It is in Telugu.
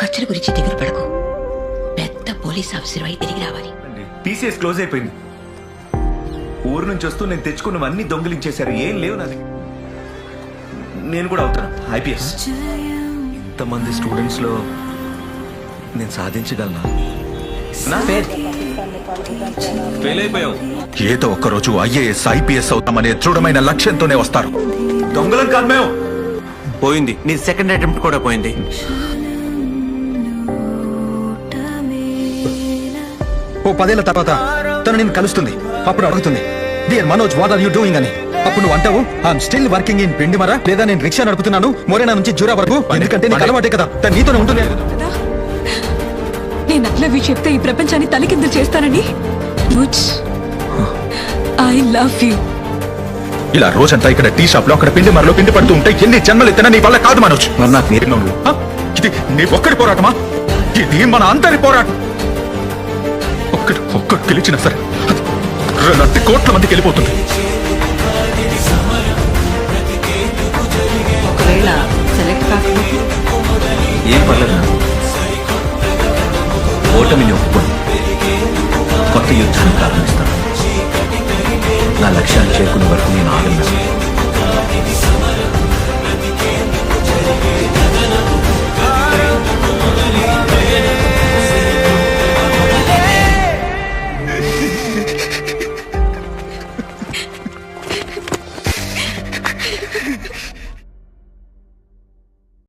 ఖర్చుల గురించి దిగులు పడకు. పెద్ద పోలీస్ ఆఫీసర్ అయి తిరిగి రావాలి. టీసీఎస్ క్లోజ్ అయిపోయింది. ఊరు నుంచి వస్తూ నేను తెచ్చుకున్నవన్నీ దొంగిలించేశారు. ఏం లేవు నాది. నేను కూడా అవుతాను. ఐపీఎస్. ఇంతమంది స్టూడెంట్స్లో నేను సాధించగలనా? నా పేరు? ఫెయిల్ ఏదో ఒక్కరోజు ఐఏఎస్ ఐపీఎస్ అవుతామనే దృఢమైన లక్ష్యంతోనే వస్తారు. దొంగలం కాదు మేము. పోయింది. నీ సెకండ్ అటెంప్ట్ కూడా పోయింది. ఓ పదేళ్ళ తర్వాత తను నేను కలుస్తుంది. అప్పుడు అడుగుతుంది dear Manoj what are you doing అని. అప్పుడు నువ్వు అంటావు ఐఎమ్ స్టిల్ వర్కింగ్ ఇన్ పిండిమర లేదా నేను రిక్షా నడుపుతున్నాను మొరేనా నుంచి జూరా వరకు ఎందుకంటే నీకు అలవాటే కదా తను నీతోనే ఉంటుంది నేను అట్లవి చెప్తే ఈ ప్రపంచాన్ని తలకిందులు చేస్తానని? ఐ లవ్ యూ ఇలా రోజంతా ఇక్కడ టీ షాప్లో అక్కడ పిండి మరలో పిండి పడుతూ ఉంటే ఎన్ని జన్మలు ఎత్తినా నీ వల్ల కాదు మనోజ్. మరి నాకు? ఇది నీ ఒక్కడి పోరాటమా? ఇది మన అందరి పోరాటం. ఒక్కడు ఒక్కడు గెలిచినా సరే రెండు కోట్ల మందికి వెళ్ళిపోతుంది. ఒకవేళ ఏం పర్లేదు ఓటమిని ఒప్పుకొని కొత్త యుద్ధాన్ని ప్రారంభిస్తాను. నా లక్ష్యాన్ని చేరుకునే వరకు నేను ఆగను